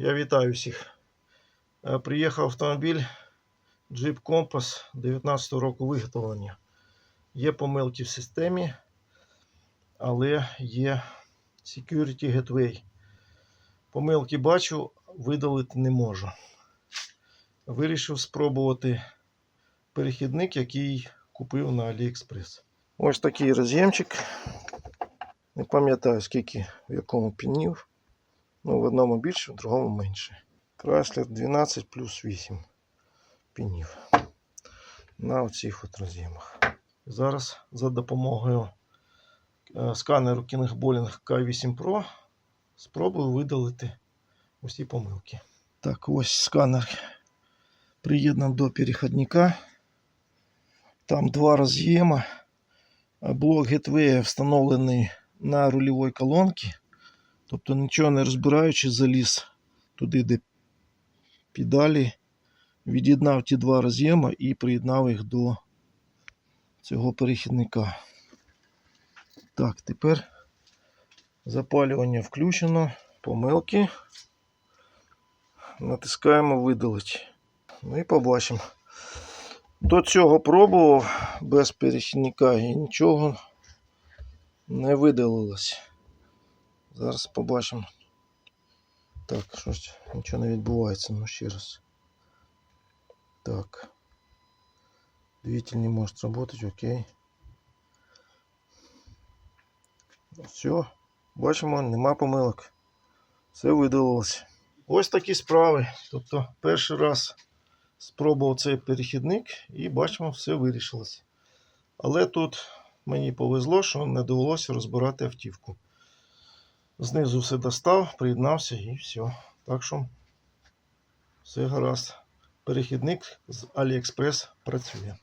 Я вітаю всіх. Е, Приїхав автомобіль Jeep Compass 19 року виготовлення. Є помилки в системі, але є Security Gateway. Помилки бачу, видалити не можу. Вирішив спробувати перехідник, який купив на AliExpress. Ось такий роз'ємчик. Не пам'ятаю, скільки в якому пінів. Ну, в одному більше, в другому менше. Chrysler 12 плюс 8 пінів на оцих от роз'ємах. Зараз за допомогою е, сканеру Kingboling K8 Pro спробую видалити усі помилки. Так, ось сканер приєднав до переходника. Там два роз'єма. Блок Gateway встановлений на рульовій колонці. Тобто нічого не розбираючи, заліз туди, де педалі, від'єднав ті два роз'єма і приєднав їх до цього перехідника. Так, тепер запалювання включено, помилки. Натискаємо видалити. Ну і побачимо. До цього пробував без перехідника і нічого не видалилось. Зараз побачимо. Так, що нічого не відбувається, ну ще раз. Так. Двигатель не может работать, окей. Все, бачимо, нема помилок. Все видалилось. Ось такі справи. Тобто перший раз спробував цей перехідник і бачимо, все вирішилось. Але тут мені повезло, що не довелося розбирати автівку. Знизу все достав, приєднався і все. Так що все гаразд. Перехідник з AliExpress працює.